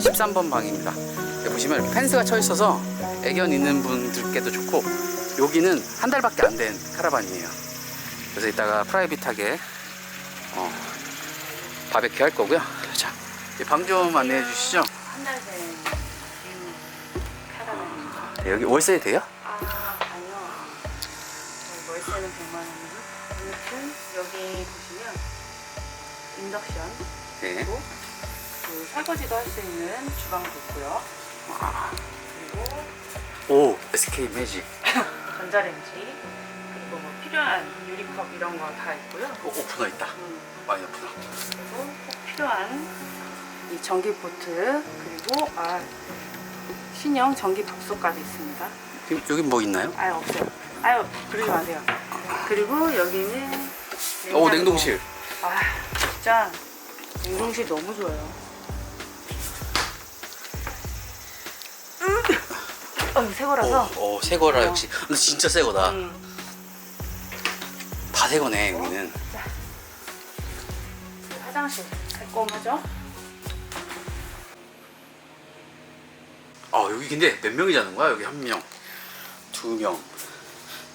(13번) 방입니다 보시면 펜스가 쳐 있어서 애견 있는 분들께도 좋고 여기는 한 달밖에 안 된 카라반이에요 그래서 이따가 프라이빗하게 어, 바베큐 할 거고요 자 방 좀 안내해 주시죠 한 달된 음, 카라반입니다. 네, 여기 월세 돼요? 아, 아니요. 저희 월세는 100만 원이고 아무튼 여기 보시면 인덕션 네 그리고 그 설거지도 할 수 있는 주방도 있고요. 아, 그리고 오 SK 매직 전자레인지 그리고 뭐 필요한 유리컵 이런 거 다 있고요. 오, 오프너 있다 음, 많이 오프너 그리고 꼭 필요한 이 전기 포트 그리고 아 신형 전기 밥솥까지 있습니다. 여기, 여기 뭐 있나요? 아예 없어요. 아유 그러지 마세요. 그리고 여기는 오 냉장고. 냉동실 아 진짜 냉동실 너무 좋아요. 어, 새 거라서. 오, 오, 새 거라 어. 역시 근데 진짜 새 거다 음. 다 새 거네 여기는 화장실 깔끔하죠? 아 여기 근데 몇 명이 자는 거야? 여기 한 명, 두 명,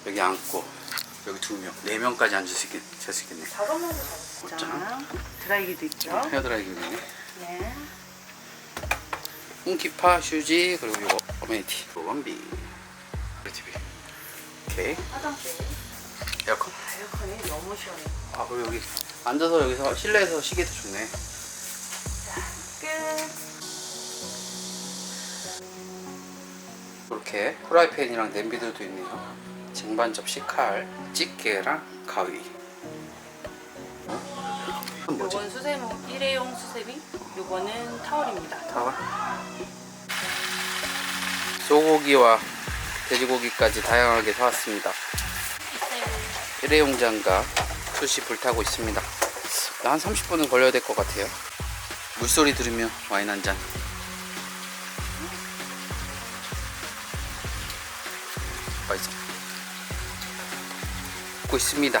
여기 앉고 여기 두 명, 네 명까지 앉을 수 있겠, 잘수 있겠네. 다섯 명도 잘있잖아요 드라이기도 있죠. 헤어드라이기네. 네. 홍키파, 휴지 그리고 이거 어메니티. 원비. TV. 오케이. 화장실. 에어컨. 에어컨이 너무 시원해요. 아 그리고 여기 앉아서 여기서 실내에서 쉬기도 좋네. 끝. 이렇게 프라이팬이랑 냄비들도 있네요. 쟁반 접시 칼, 집게랑 가위. 어? 이건 뭐지? 요건 수세모 일회용 수세미. 요거는 타월입니다. 타월. 소고기와 돼지고기까지 다양하게 사왔습니다. 일회용 장갑 숯이 불타고 있습니다. 한 30분은 걸려야 될 것 같아요. 물소리 들으며 와인 한 잔. 맛있어. 먹고 있습니다.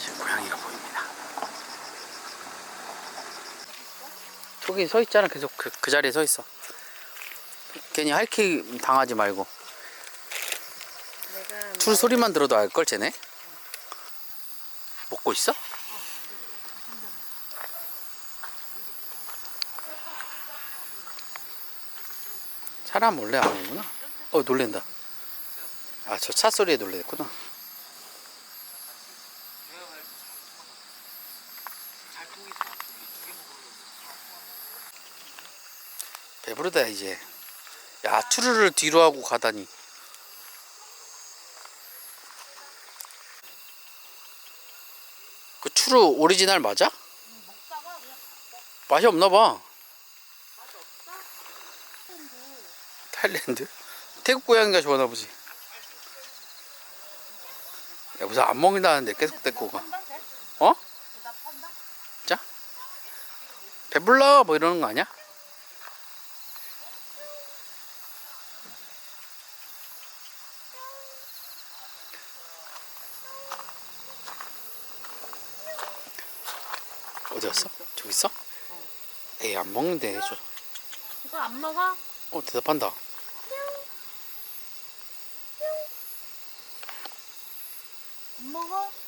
지금 고양이가 보입니다. 저기 서 있잖아. 계속 그, 그 자리에 서 있어. 괜히 할퀴 당하지 말고. 툴 소리만 들어도 알걸 쟤네. 먹고 있어? 사람 원래 안 오구나. 어 놀랜다. 아 저 차 소리에 놀랬구나. 배부르다 이제. 야 추루를 뒤로 하고 가다니. 그 추루 오리지널 맞아? 맛이 없나 봐. 타일랜드? 태국 고양이가 좋아하나 보지. 야 무슨 안 먹는다는데 계속 데리고 가. 어? 자? 배불러 뭐 이러는 거 아니야? 어디 갔어? 저기 있어? 에이 안 먹는데 저. 이거 안 먹어? 어 대답한다. 안 먹어?